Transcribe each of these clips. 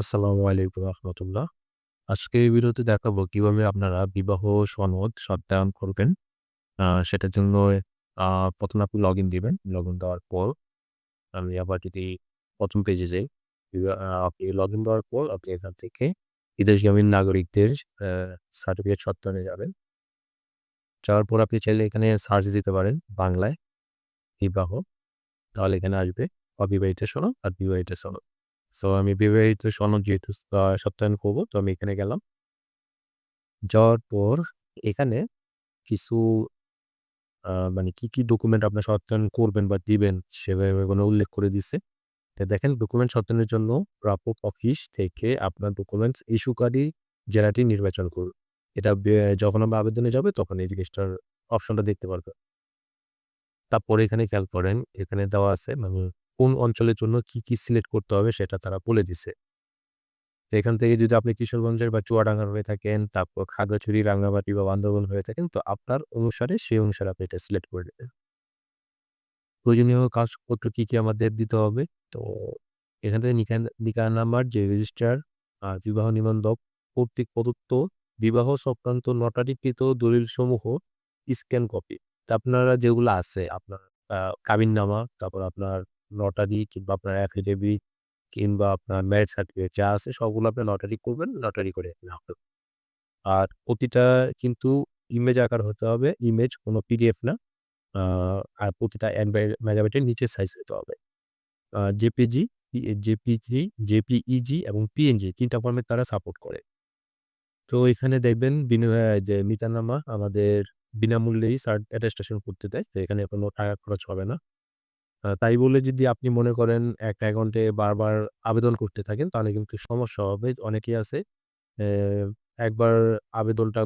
আসসালামু আলাইকুম রহমতুল্লাহ। আজকে এই ভিডিওতে দেখাবো কীভাবে আপনারা বিবাহ সনদ সত্যায়ন করবেন। সেটার জন্য আ ১ম এ আপনি লগইন দিবেন। লগইন দেওয়ার পর আমি আবার যদি প্রথম পেজে যাই, আপনি লগইন দেওয়ার পর আপনি এখান থেকে বিদেশগামী নাগরিকদের সার্টিফিকেট সত্যায়নে যাবেন। যাওয়ার পর আপনি চাইলে এখানে সার্চ দিতে পারেন বাংলায় বিবাহ। তাহলে এখানে আসবে অবিবাহিত সনদ আর বিবাহিত সনদ। সো আমি বিবাহিত সনদ যেহেতু সত্যায়ন করব তো আমি এখানে গেলাম। যাওয়ার পর এখানে কিছু মানে কি, কি ডকুমেন্ট আপনার সত্যায়ন করবেন বা দিবেন সেভাবে এখানে উল্লেখ করে দিছে। তো দেখেন ডকুমেন্ট সত্যায়নের জন্য প্রাপক অফিস থেকে আপনার ডকুমেন্টস ইস্যুকারী জেলাটি নির্বাচন করুন। এটা যখন আমরা আবেদনে যাবে তখন এই জিনিসটার অপশনটা দেখতে পারবেন। তারপরে এখানে খেয়াল করেন এখানে দেওয়া আছে মানে কোন অঞ্চলের জন্য কি, কি সিলেক্ট করতে হবে সেটা তারা বলে দিছে। তো এখান থেকে যদি আপনি কিশোরগঞ্জের বা চুয়াডাঙ্গার হয়ে থাকেন, তারপর খাগড়াছড়ি, রাঙ্গামাটি বা বান্দরবান হয়ে থাকেন তো আপনার অনুসারে সেই অনুসারে আপনি এটা সিলেক্ট করে নেবেন। প্রয়োজনীয় কাগজপত্র কি, কি আমাদের দিতে হবে? তো এখান থেকে নিকার নাম্বার যে রেজিস্ট্রার বিবাহ নিবন্ধক কর্তৃক প্রদত্ত বিবাহ সংক্রান্ত নোটারিকৃত দলিলসমূহ স্ক্যান কপি। আপনারা যেগুলো আছে আপনার কাবিননামা, তারপর আপনার নটারি কিংবা আপনার অ্যাফিডেভিট কিংবা আপনার ম্যারেজ সার্টিফিকেট যা আছে সবগুলো আপনি নটারি করবেন, নটারি করে রাখবেন। আর প্রতিটা কিন্তু ইমেজ আকার হতে হবে। ইমেজ কোনো পিডিএফ না। আর প্রতিটা ১ বে মেগাবাইটের নিচের সাইজ হতে হবে। জেপিজি, জেপিজি, জেপিইজি এবং পিএনজি ৩ টা ফরমেট তারা সাপোর্ট করে। তো এখানে দেখবেন যে মিতানামা আমাদের বিনামূল্যেই সার্ট অ্যাটেস্টেশন করতে দেয়। তো এখানে কোনো টাকা খরচ হবে না। তাই বলে যদি আপনি মনে করেন একটা অ্যাকাউন্টে বারবার আবেদন করতে থাকেন তাহলে কিন্তু সমস্যা হবে। অনেকেই আছে একবার আবেদনটা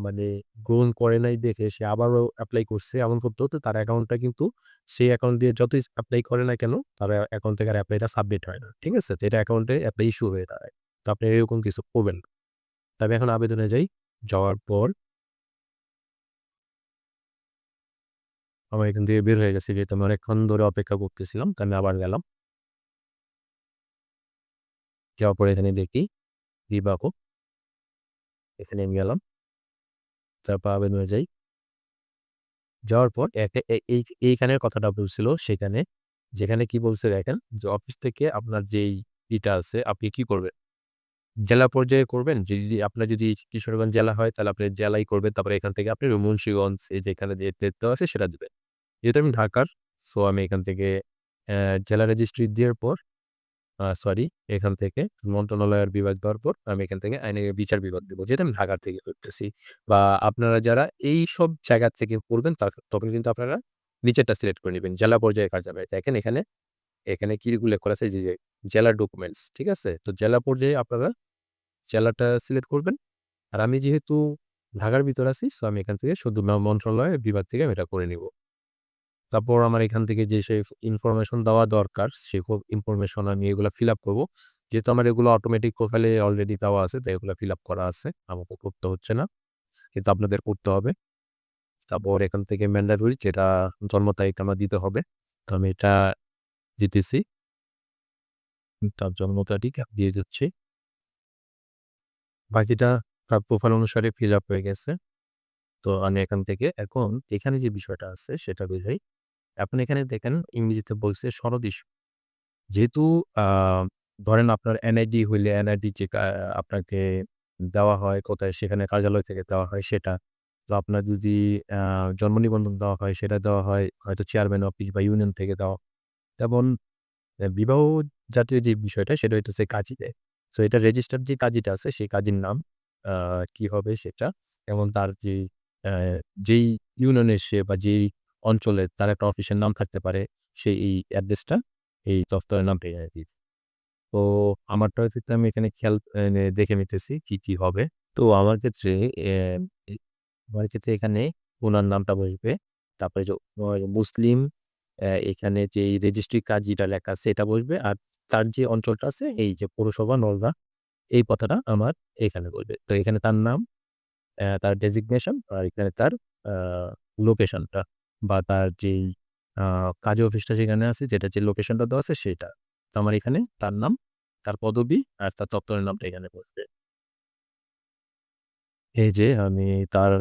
মানে গ্রহণ করে নাই দেখে সে আবারও অ্যাপ্লাই করছে। এমন করতে, হতে তার অ্যাকাউন্টটা কিন্তু সেই অ্যাকাউন্ট দিয়ে যতই অ্যাপ্লাই করে না কেন তার অ্যাকাউন্ট থেকে আর অ্যাপ্লাইটা সাবমিট হয় না। ঠিক আছে? তো এটা অ্যাকাউন্টে অ্যাপ্লাই ইস্যু হয়ে দাঁড়ায়। তো আপনি এরকম কিছু করবেন না। তো আমি এখন আবেদনে যাই। যাওয়ার পর আমার এখান থেকে বের হয়ে গেছি যেহেতু আমি অনেকক্ষণ ধরে অপেক্ষা করতেছিলাম। তো আমি আবার গেলাম। যাওয়ার পরে এখানে দেখি বিবাহ। এখানে আমি গেলাম। তারপর আবেদনে যাই। যাওয়ার পর এই এইখানের কথাটা বলছিল সেখানে, যেখানে কি বলছে দেখেন যে অফিস থেকে আপনার যেই ইটা আছে আপনি কি করবেন? জেলা পর্যায়ে করবেন। যদি আপনার যদি কিশোরগঞ্জ জেলা হয় তাহলে আপনি জেলায় করবেন। তারপরে এখান থেকে আপনি মুন্সিগঞ্জ এই যেখানে যে ডেট আছে সেটা দিবেন। যেহেতু আমি ঢাকার সো আমি এখান থেকে জেলা রেজিস্ট্রি দেওয়ার পর সরি এখান থেকে মন্ত্রণালয়ের বিভাগ দেওয়ার পর আমি এখান থেকে আইনের বিচার বিভাগ দেবো যেহেতু আমি ঢাকার থেকে করতেছি বা আপনারা যারা এই সব জায়গা থেকে করবেন তখন কিন্তু আপনারা নিচেরটা সিলেক্ট করে নেবেন জেলা পর্যায়ে কার্যালয়। দেখেন এখানে, এখানে কি উল্লেখ করা আছে যে, জেলার ডকুমেন্টস। ঠিক আছে? তো জেলা পর্যায়ে আপনারা জেলাটা সিলেক্ট করবেন। আর আমি যেহেতু ঢাকার ভিতরে আছি সো আমি এখান থেকে শুধু ম মন্ত্রণালয় বিভাগ থেকে আমি এটা করে নিব। তারপর আমার এখান থেকে যে সে ইনফরমেশন দেওয়া দরকার, সে খুব ইনফরমেশন আমি এগুলা ফিল আপ করব যেহেতু আমার এগুলো অটোমেটিক প্রোফাইলে অলরেডি দেওয়া আছে, তাই এগুলা ফিল আপ করা আছে। আমাকে করতে হচ্ছে না। কিন্তু আপনাদের করতে হবে। তারপর এখান থেকে ম্যান্ডেটরি যেটা জন্ম তারিখ আমার দিতে হবে। তো আমি এটা দিতেছি। তার জন্ম তারিখ দিয়ে দিচ্ছি। বাকিটা তার প্রোফাইল অনুসারে ফিল আপ হয়ে গেছে। তো আমি এখান থেকে এখন এখানে যে বিষয়টা আছে, সেটা বুঝাই। এখন এখানে দেখেন ইংরেজিতে বলছে ইস্যু। যেহেতু ধরেন আপনার এনআইডি হইলে এনআইডি যে আপনাকে দেওয়া হয়, কোথায় সেখানে কার্যালয় থেকে দেওয়া হয় সেটা। তো আপনার যদি জন্ম নিবন্ধন দেওয়া হয় সেটা দেওয়া হয়, হয়তো চেয়ারম্যান অফিস বা ইউনিয়ন থেকে দেওয়া। তেমন বিবাহ জাতীয় যে বিষয়টা সেটা হইতেছে কাজী দেয়। সো এটা রেজিস্টার্ড যে কাজীটা আছে সেই কাজীর নাম কি হবে সেটা এবং তার যে যেই ইউনিয়নে সে বা যেই অঞ্চলে তার একটা অফিসের নাম থাকতে পারে সেই এই অ্যাড্রেসটা এই দফতরের নামটা এখানে তো আমারটা হচ্ছে আমি এখানে খেয়াল দেখে নিতেছি কি, কি হবে। তো আমার ক্ষেত্রে আমার ক্ষেত্রে এখানে ওনার নামটা বসবে। তারপরে যে মুসলিম এখানে যেই রেজিস্ট্রি কাজ যেটা লেখা আছে এটা বসবে। আর তার যে অঞ্চলটা আছে এই যে পৌরসভা নলভা এই কথাটা আমার এখানে বসবে। তো এখানে তার নাম, তার ডেজিগনেশন আর এখানে তার লোকেশনটা বা তার যেই কাজী অফিসটা সেখানে আছে যেটা যে লোকেশনটা দেওয়া আছে সেটা। তো আমার এখানে তার নাম তার পদবি আর তার দপ্তরের নামটা এখানে বসবে। এই যে আমি তার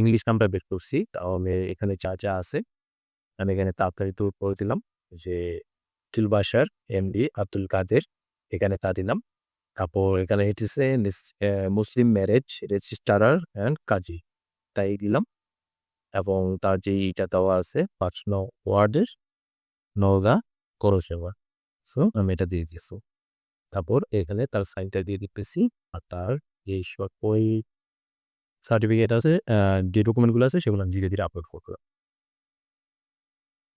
ইংলিশ নামটা বের করছি। তাও আমি এখানে যা, যা আছে আমি এখানে তাড়াতাড়ি তো করে দিলাম যে বাশার এমডি আব্দুল কাদের এখানে তা দিলাম। তারপর এখানে a Muslim marriage registrar and Kazi তাই দিলাম। এবং তার যে ইটা দেওয়া আছে পাঁচ নং ওয়ার্ডের নওগাঁ করসেবা সো আমি এটা দিয়ে দিয়েছি। তারপর এখানে তার সাইনটা দিয়ে দিতেছি। আর তার সব ওই সার্টিফিকেট আছে যে ডকুমেন্টগুলো আছে সেগুলো আমি ধীরে, ধীরে আপলোড করব।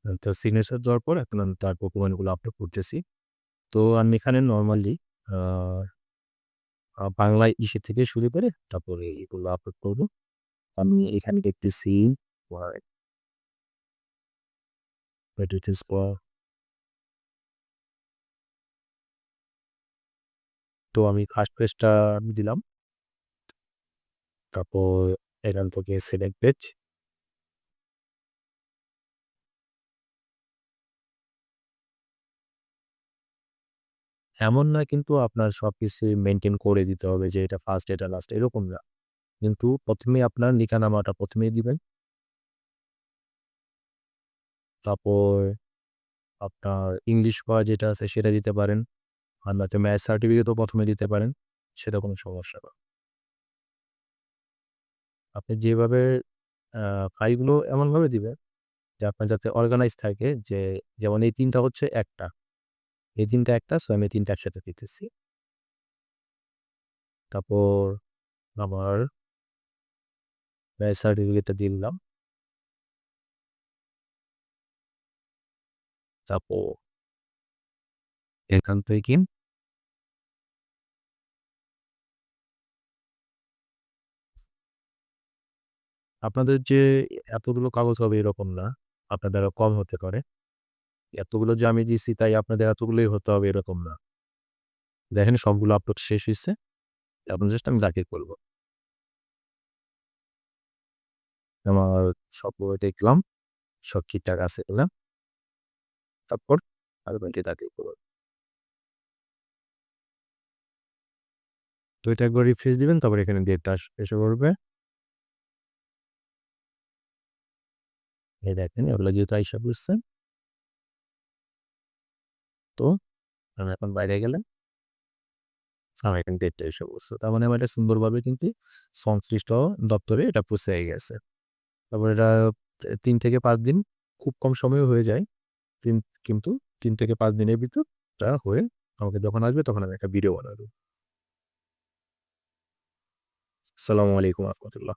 আ তার সিগনেচার দেওয়ার পর এখন আমি তার ডকুমেন্টগুলো আপলোড করতেছি। তো আমি এখানে নরমালি বাংলায় ইসে থেকে শুরু করে তারপরে এগুলো আপলোড করব। আমি এখানে দেখতেছি word Where it is for তো আমি ফার্স্ট পেজটা আমি দিলাম। তারপর এখান থেকে সিলেক্ট পেজ। এমন না কিন্তু আপনার সবকিছুই মেইনটেইন করে দিতে হবে যে এটা ফার্স্ট এটা লাস্ট এরকম না। কিন্তু প্রথমে আপনার লিখা-নামাটা ১ম দিবেন। তারপর আপনার ইংলিশ পড়া যেটা আছে সেটা দিতে পারেন। আর নয়তো ম্যাথ সার্টিফিকেটও প্রথমে দিতে পারেন। সেটা কোনো সমস্যা না। আপনি যেভাবে ফাইলগুলো এমনভাবে দিবেন যে আপনার যাতে অর্গানাইজ থাকে যে যেমন এই তিনটা হচ্ছে একটা। এই তিনটা একটা সো আমি ৩ টা একসাথে দিতেছি। তারপর আমার ম্যাথ সার্টিফিকেটটা দিলাম। তারপর এখান থেকে আপনাদের যে এতগুলো কাগজ হবে এরকম না। আপনাদের কম হতে পারে। এতগুলো যে আমি দিছি তাই আপনাদের এতগুলোই হতে হবে এরকম না। দেখেন সবগুলো আপলোড শেষ হয়েছে আপনার জাস্ট আমি দাখিল করব। আমার সব দেখলাম। সব ঠিকঠাক আছে কিনা। তারপর আবেদনটি দাখিল করব। তো এটা একবার রিফ্রেশ দিবেন, তারপর এখানে ডেটটা এসে পড়বে। এই দেখেন, এগুলো যেহেতু আইসা পড়ছে। তো আমি এখন বাইরে গেলাম। আমার এখানে ডেটটা এসে পড়ছে। তার মানে আমার এটা সুন্দরভাবে কিন্তু সংশ্লিষ্ট দপ্তরে এটা পৌঁছে গেছে। তারপর এটা তিন থেকে পাঁচ দিন খুব কম সময়েও হয়ে যায়। কিন কিন্তু তিন থেকে পাঁচ দিনের ভিতর তা হয়ে আমাকে যখন আসবে তখন আমি একটা ভিডিও বানাবো। আসসালামু আলাইকুম রাহমাতুল্লাহ।